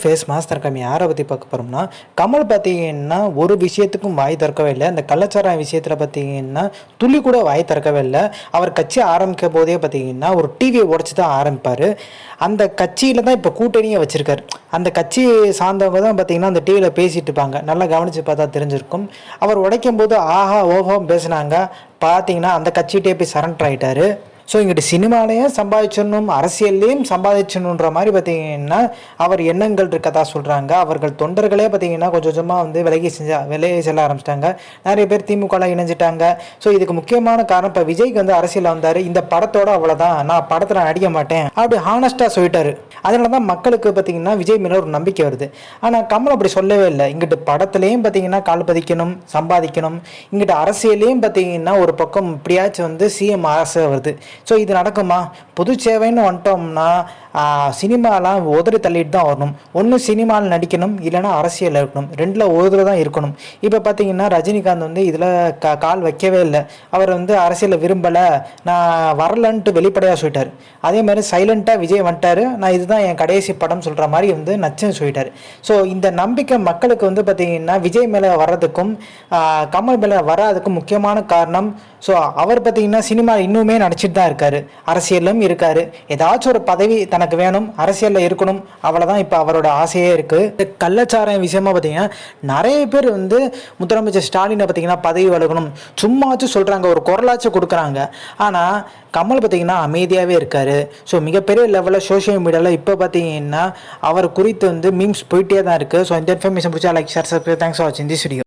Face master கம்மி. யாரை பற்றி பார்க்க போகிறோம்னா கமல் பார்த்தீங்கன்னா ஒரு விஷயத்துக்கும் வாய் திறக்கவே இல்லை. அந்த கலாச்சாரம் விஷயத்தில் பார்த்தீங்கன்னா துளி கூட வாய் திறக்கவே இல்லை. அவர் கட்சி ஆரம்பிக்க போதே பார்த்தீங்கன்னா ஒரு டிவியை உடச்சி தான் ஆரம்பிப்பார். அந்த கட்சியில் தான் இப்போ கூட்டணியை வச்சுருக்காரு. அந்த கட்சி சார்ந்தவங்க தான் பார்த்தீங்கன்னா அந்த டிவியில் பேசிட்டு இருப்பாங்க. நல்லா கவனித்து பார்த்தா தெரிஞ்சிருக்கும். அவர் உடைக்கும் போது ஆஹா ஓஹோ பேசினாங்க. பார்த்தீங்கன்னா அந்த கட்சிகிட்டே போய் சரண்டர் ஆகிட்டாரு ஸோ இங்கிட்டு சினிமாலையும் சம்பாதிச்சிடணும் அரசியல்லையும் சம்பாதிச்சணுன்ற மாதிரி பார்த்தீங்கன்னா அவர் எண்ணங்கள் இருக்கதா சொல்கிறாங்க அவர்கள் தொண்டர்களே பார்த்தீங்கன்னா கொஞ்சம் கொஞ்சமாக வந்து விலகி செஞ்சா விலகி செல்ல ஆரம்பிச்சிட்டாங்க. நிறைய பேர் திமுகலாம் இணைஞ்சிட்டாங்க. ஸோ இதுக்கு முக்கியமான காரணம் இப்போ விஜய்க்கு வந்து அரசியலில் வந்தார். இந்த படத்தோட அவ்வளோதான் நான் படத்தில் நடிக்க மாட்டேன். அப்படி ஹானஸ்ட்டாக சொல்லிட்டாரு. அதனால தான் மக்களுக்கு பார்த்தீங்கன்னா விஜய் மேலே ஒரு நம்பிக்கை வருது. ஆனால் கமல் அப்படி சொல்லவே இல்லை. இங்கிட்டு படத்துலேயும் பார்த்தீங்கன்னா கால் பதிக்கணும் சம்பாதிக்கணும். இங்கிட்டு அரசியலையும் பார்த்தீங்கன்னா ஒரு பக்கம் இப்படியாச்சும் வந்து சிஎம் அரசு வருது. ஸோ இது நடக்குமா? பொது சேவைன்னு வந்துட்டோம்னா சினிமாலாம் உதறி தள்ளிட்டு தான் வரணும். ஒன்று சினிமாவில் நடிக்கணும் இல்லைன்னா அரசியலில் இருக்கணும். ரெண்டில் ஒரு தான் இருக்கணும். இப்போ பார்த்தீங்கன்னா ரஜினிகாந்த் வந்து இதில் க கால் வைக்கவே இல்லை. அவர் வந்து அரசியலில் விரும்பலை. நான் வரலன்ட்டு வெளிப்படையாக சொல்லிட்டார். அதே மாதிரி சைலண்ட்டாக விஜய் வந்துட்டார். நான் இதுதான் என் கடைசி படம் சொல்கிற மாதிரி வந்து நச்சுன்னு சொல்லிட்டார். ஸோ இந்த நம்பிக்கை மக்களுக்கு வந்து பார்த்திங்கன்னா விஜய் மேலே வர்றதுக்கும் கமல் மேலே வராதுக்கும் முக்கியமான காரணம் ஸோ அவர் பார்த்தீங்கன்னா சினிமா இன்னுமே நடிச்சிட்டு தான் இருக்கார். அரசியலும் இருக்கார். ஏதாச்சும் ஒரு பதவி தனக்கு வேணும் அரசியலில் இருக்கணும் அவ்வளோதான் இப்போ அவரோட ஆசையே இருக்குது இந்த கள்ளச்சாராயம் விஷயமா பார்த்தீங்கன்னா நிறைய பேர் வந்து முதலமைச்சர் ஸ்டாலினை பார்த்தீங்கன்னா பதவி வழங்கணும். சும்மாச்சும் சொல்கிறாங்க ஒரு குரலாச்சும் கொடுக்குறாங்க. ஆனால் கமல் பார்த்தீங்கன்னா அமைதியாகவே இருக்காரு. ஸோ மிகப்பெரிய லெவலில் சோஷியல் மீடியாவில் இப்போ பார்த்தீங்கன்னா அவர் குறித்து வந்து மீம்ஸ் போயிட்டே தான் இருக்குது ஸோ இந்த இன்ஃபர்மேஷன் பிடிச்சா like share subscribe thanks for வாட்சிங் திஸ் வீடியோ